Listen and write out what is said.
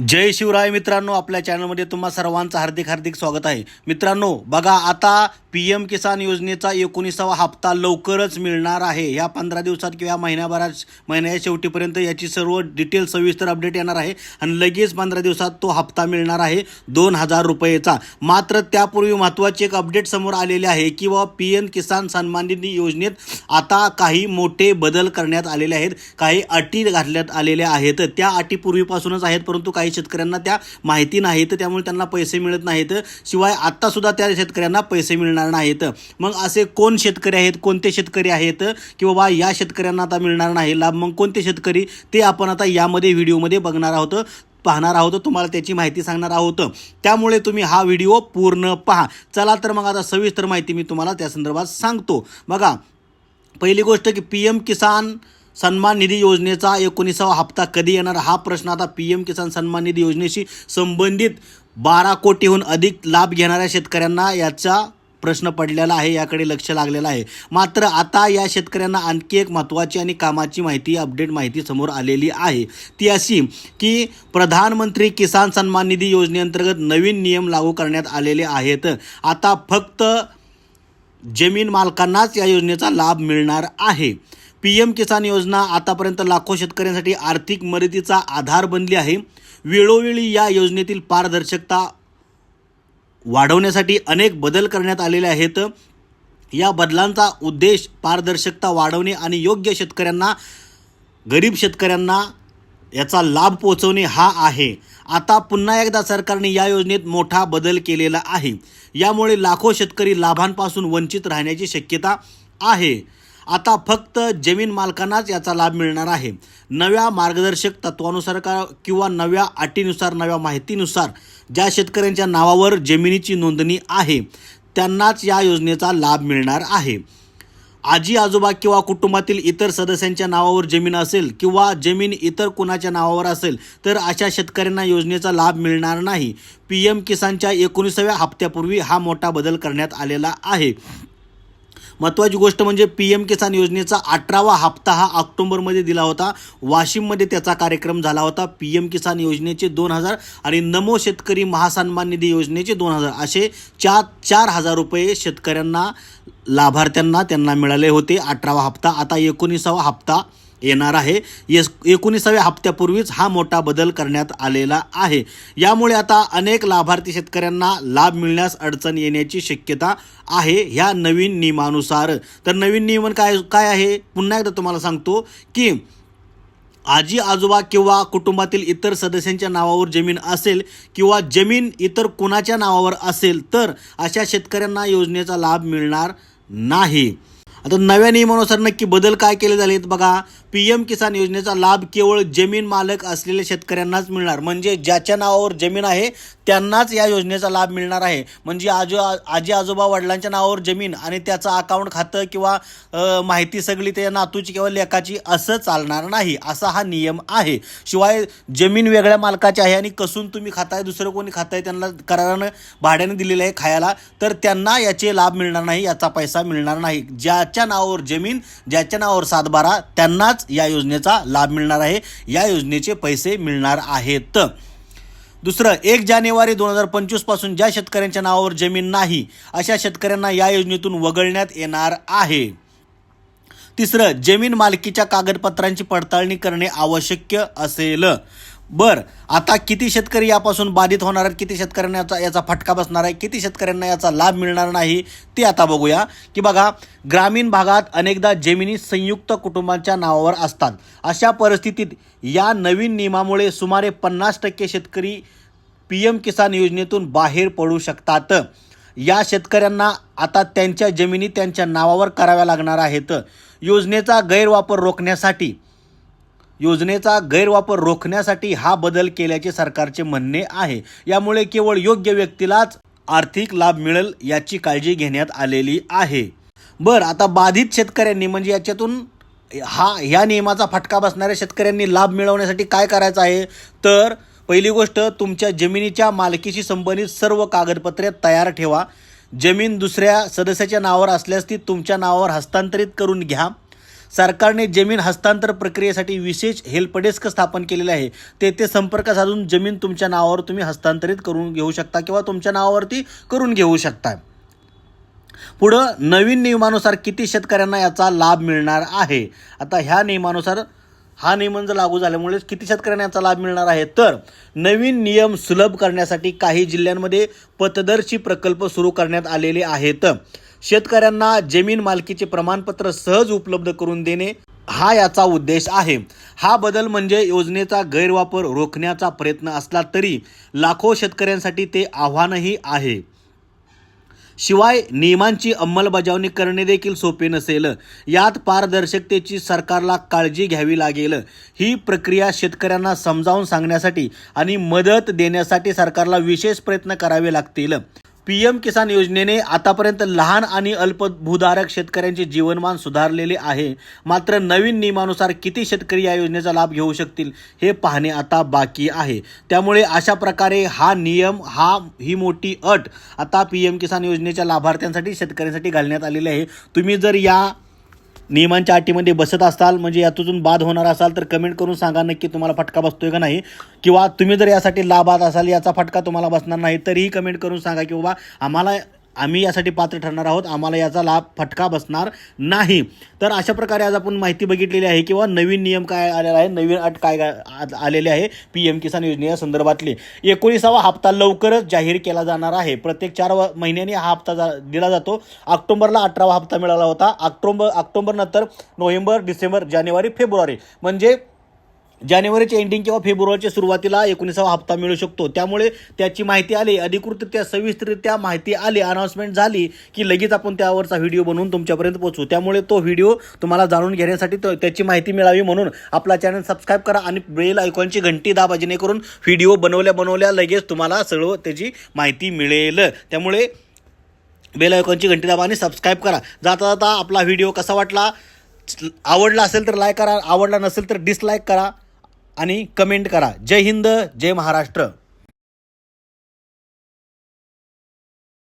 जय शिवराय मित्रांनो आपल्या चॅनलमध्ये तुम्हा सर्वांचं हार्दिक हार्दिक स्वागत आहे. मित्रांनो बघा आता पी एम किसान योजनेचा एकोणीसावा हप्ता लवकरच मिळणार आहे. ह्या पंधरा दिवसात किंवा महिन्याभरात महिन्याच्या शेवटीपर्यंत याची सर्व डिटेल सविस्तर अपडेट येणार आहे. आणि लगेच पंधरा दिवसात तो हप्ता मिळणार आहे दोन हजार रुपयेचा. मात्र त्यापूर्वी महत्त्वाची एक अपडेट समोर आलेले आहे की व पी एम किसान सन्मान निधी योजनेत आता काही मोठे बदल करण्यात आलेले आहेत. काही अटी घातल्यात आलेल्या आहेत. त्या अटी पूर्वीपासूनच आहेत परंतु काही काही शेतकऱ्यांना त्या माहिती नाहीत त्यामुळे त्यांना पैसे मिळत नाहीत. शिवाय आत्तासुद्धा त्या शेतकऱ्यांना पैसे मिळणार नाहीत. मग असे कोण शेतकरी आहेत कोणते शेतकरी आहेत की बाबा या शेतकऱ्यांना आता मिळणार नाही लाभ? मग कोणते शेतकरी? ते आपण आता यामध्ये व्हिडिओमध्ये बघणार आहोत पाहणार आहोत तुम्हाला त्याची माहिती सांगणार आहोत. त्यामुळे तुम्ही हा व्हिडिओ पूर्ण पहा. चला तर मग आता सविस्तर माहिती मी तुम्हाला त्या संदर्भात सांगतो. बघा पहिली गोष्ट की पी एम किसान सन्मान निधी योजनेचा एकोणीसावा हप्ता कधी येणार? हा प्रश्न आता पी एम किसान सन्मान निधी योजनेशी संबंधित बारा कोटीहून अधिक लाभ घेणाऱ्या शेतकऱ्यांना याचा प्रश्न पडलेला आहे याकडे लक्ष लागलेलं आहे. मात्र आता या शेतकऱ्यांना आणखी एक महत्त्वाची आणि कामाची माहिती अपडेट माहिती समोर आलेली आहे. ती अशी की प्रधानमंत्री किसान सन्मान निधी योजनेअंतर्गत नवीन नियम लागू करण्यात आलेले आहेत. आता फक्त जमीन मालकांनाच या योजनेचा लाभ मिळणार आहे. पी एम किसान योजना आतापर्यंत लाखो शेतकऱ्यांसाठी आर्थिक मदतीचा आधार बनली आहे. वेळोवेळी या योजनेतील पारदर्शकता वाढवण्यासाठी अनेक बदल करण्यात आलेले आहेत. या बदलांचा उद्देश पारदर्शकता वाढवणे आणि योग्य शेतकऱ्यांना गरीब शेतकऱ्यांना याचा लाभ पोहोचवणे हा आहे. आता पुन्हा एकदा सरकारने या योजनेत मोठा बदल केलेला आहे. यामुळे लाखो शेतकरी लाभांपासून वंचित राहण्याची शक्यता आहे. आता फक्त जमीन मालकांनाच याचा लाभ मिळणार आहे. नव्या मार्गदर्शक तत्वानुसार का किंवा नव्या अटीनुसार नव्या माहितीनुसार ज्या शेतकऱ्यांच्या नावावर जमिनीची नोंदणी आहे त्यांनाच या योजनेचा लाभ मिळणार आहे. आजी आजोबा किंवा कुटुंबातील इतर सदस्यांच्या नावावर जमीन असेल किंवा जमीन इतर कुणाच्या नावावर असेल तर अशा शेतकऱ्यांना योजनेचा लाभ मिळणार नाही. पी एम किसानच्या एकोणीसाव्या हप्त्यापूर्वी हा मोठा बदल करण्यात आलेला आहे. महत्त्वाची गोष्ट म्हणजे पी एम किसान योजनेचा अठरावा हप्ता हा ऑक्टोबरमध्ये दिला होता. वाशिममध्ये त्याचा कार्यक्रम झाला होता. पी एम किसान योजनेचे दोन हजार आणि नमो शेतकरी महासन्मान निधी योजनेचे दोन हजार असे चार चार हजार रुपये शेतकऱ्यांना लाभार्थ्यांना त्यांना मिळाले होते. अठरावा हप्ता. आता एकोणीसावा हप्ता. येणार आहे. येस एकोणीसाव्या हप्त्यापूर्वीच हा मोठा बदल करण्यात आलेला आहे. यामुळे आता अनेक लाभार्थी शेतकऱ्यांना लाभ मिळण्यास अडचण येण्याची शक्यता आहे ह्या नवीन नियमानुसार. तर नवीन नियमन काय काय आहे? पुन्हा एकदा तुम्हाला सांगतो की आजी आजोबा किंवा कुटुंबातील इतर सदस्यांच्या नावावर जमीन असेल किंवा जमीन इतर कुणाच्या नावावर असेल तर अशा शेतकऱ्यांना योजनेचा लाभ मिळणार नाही. आता नव्या नियमानुसार नक्की बदल काय केले झाले आहेत बघा. पी एम किसान योजनेचा लाभ केवळ जमीन मालक असलेल्या शेतकऱ्यांनाच मिळणार. म्हणजे ज्याच्या नावावर जमीन आहे त्यांनाच या योजनेचा लाभ मिळणार आहे. म्हणजे आजो आजी आजोबा वडिलांच्या नावावर जमीन आणि त्याचं अकाउंट खातं किंवा माहिती सगळी त्या नातूची किंवा लेखाची असं चालणार नाही असा हा नियम आहे. शिवाय जमीन वेगळ्या मालकाची आहे आणि कसून तुम्ही खाताय दुसरं कोणी खाताय त्यांना करारानं भाड्याने दिलेलं आहे खायला तर त्यांना याचे लाभ मिळणार नाही याचा पैसा मिळणार नाही. ज्याच्या नावावर जमीन ज्याच्या नावावर सातबारा त्यांनाच या योजनेचा लाभ मिळणार आहे. या योजनेचे पैसे मिळणार आहेत. दुसरं एक जानेवारी दोन हजार पंचवीसपासून ज्या शेतकऱ्यांच्या नावावर जमीन नाही अशा शेतकऱ्यांना या योजनेतून वगळण्यात येणार आहे. तिसरं जमीन मालकीच्या कागदपत्रांची पडताळणी करणे आवश्यक असेल. बर आता किती शेतकरी यापासून बाधित होणार आहेत? किती शेतकऱ्यांना याचा याचा फटका बसणार आहे? किती शेतकऱ्यांना याचा लाभ मिळणार नाही? ते आता बघूया. की बघा ग्रामीण भागात अनेकदा जमिनी संयुक्त कुटुंबांच्या नावावर असतात. अशा परिस्थितीत या नवीन नियमामुळे सुमारे पन्नास टक्के शेतकरी पी एम किसान योजनेतून बाहेर पडू शकतात. या शेतकऱ्यांना आता त्यांच्या जमिनी त्यांच्या नावावर कराव्या लागणार आहेत. योजनेचा गैरवापर रोखण्यासाठी योजनेचा गैरवापर रोखण्यासाठी हा बदल केल्याचे सरकारचे म्हणणे आहे. यामुळे केवळ योग्य व्यक्तीलाच आर्थिक लाभ मिळेल याची काळजी घेण्यात आलेली आहे. बरं आता बाधित शेतकऱ्यांनी म्हणजे याच्यातून हा ह्या नियमाचा फटका बसणाऱ्या शेतकऱ्यांनी लाभ मिळवण्यासाठी काय करायचं आहे? तर पहिली गोष्ट तुमच्या जमिनीच्या मालकीशी संबंधित सर्व कागदपत्रे तयार ठेवा. जमीन दुसऱ्या सदस्याच्या नावावर असल्यास ती तुमच्या नावावर हस्तांतरित करून घ्या. सरकारने जमीन हस्तांतर प्रक्रियेसाठी विशेष हेल्प डेस्क स्थापन केलेले आहे. तेथे संपर्क साधून जमीन तुमच्या नावावर तुम्ही हस्तांतरित करून घेऊ शकता किंवा तुमच्या नावावरती करून घेऊ शकता. पुढं नवीन नियमानुसार किती शेतकऱ्यांना याचा लाभ मिळणार आहे? आता ह्या नियमानुसार हा नियम जर लागू झाल्यामुळे किती शेतकऱ्यांना याचा लाभ मिळणार आहे? तर नवीन नियम सुलभ करण्यासाठी काही जिल्ह्यांमध्ये पथदर्शी प्रकल्प सुरू करण्यात आलेले आहेत. शेतकऱ्यांना जमीन मालकीचे प्रमाणपत्र सहज उपलब्ध करून देणे हा याचा उद्देश आहे. हा बदल म्हणजे योजनेचा गैरवापर रोखण्याचा प्रयत्न असला तरी लाखो शेतकऱ्यांसाठी ते आव्हानही आहे. शिवाय नियमांची अंमलबजावणी करणे देखील सोपे नसेल. यात पारदर्शकतेची सरकारला काळजी घ्यावी लागेल. ही प्रक्रिया शेतकऱ्यांना समजावून सांगण्यासाठी आणि मदत देण्यासाठी सरकारला विशेष प्रयत्न करावे लागतील. पी एम किसान योजनेने आतापर्यंत लहान आणि अल्पभूधारक शेतकऱ्यांचे जीवनमान सुधारलेले आहे. मात्र नवीन नियमानुसार किती शेतकरी या योजनेचा लाभ घेऊ शकतील हे पाहणे आता बाकी आहे. त्यामुळे अशा प्रकारे हा नियम हा ही मोठी अट आता पी एम किसान योजनेच्या लाभार्थ्यांसाठी शेतकऱ्यांसाठी घालण्यात आलेली आहे. तुम्ही जर या नियमांच्या अटीमध्ये बसत असाल म्हणजे यातून बाद होणार असाल तर कमेंट करून सांगा नक्की तुम्हाला फटका बसतोय का नाही. किंवा तुम्ही जर यासाठी लाभात असाल याचा फटका तुम्हाला बसणार नाही तरीही कमेंट करून सांगा की बाबा आम्हाला आम्ही यासाठी पात्र ठरणार आहोत. आम्हाला याचा लाभ फटका बसणार नाही. तर अशा प्रकारे आज आपण माहिती बघितलेली आहे किंवा नवीन नियम काय आलेला आहे नवीन अट काय आलेले आहे पी एम किसान योजने संदर्भातली. एकोणीसावा हप्ता लवकरच जाहीर केला जाणार आहे. प्रत्येक चार व- महिन्यांनी हा हप्ता जा दिला जातो. ऑक्टोबरला अठरावा हप्ता मिळाला होता. ऑक्टोबर ऑक्टोंबरनंतर नोव्हेंबर डिसेंबर जानेवारी फेब्रुवारी. म्हणजे जानेवारीच्या एंडिंग किंवा फेब्रुवारीच्या सुरुवातीला एकोणीसावा हप्ता मिळू शकतो. त्यामुळे त्याची माहिती आली अधिकृतरित्या सविस्तररित्या माहिती आली अनाऊन्समेंट झाली की लगेच आपण त्यावरचा व्हिडिओ बनवून तुमच्यापर्यंत पोहोचू. त्यामुळे तो व्हिडिओ तुम्हाला जाणून घेण्यासाठी त्याची माहिती मिळावी म्हणून आपला चॅनल सबस्क्राईब करा आणि बेल आयकॉनची घंटी दाबा जेणेकरून व्हिडिओ बनवल्या बनवल्या लगेच तुम्हाला सर्व त्याची माहिती मिळेल. त्यामुळे बेल आयकॉनची घंटी दाबा आणि सबस्क्राईब करा. जाता जाता आपला व्हिडिओ कसा वाटला? आवडला असेल तर लाईक करा आवडला नसेल तर डिसलाईक करा. आणि कमेंट करा. जय हिंद जय महाराष्ट्र.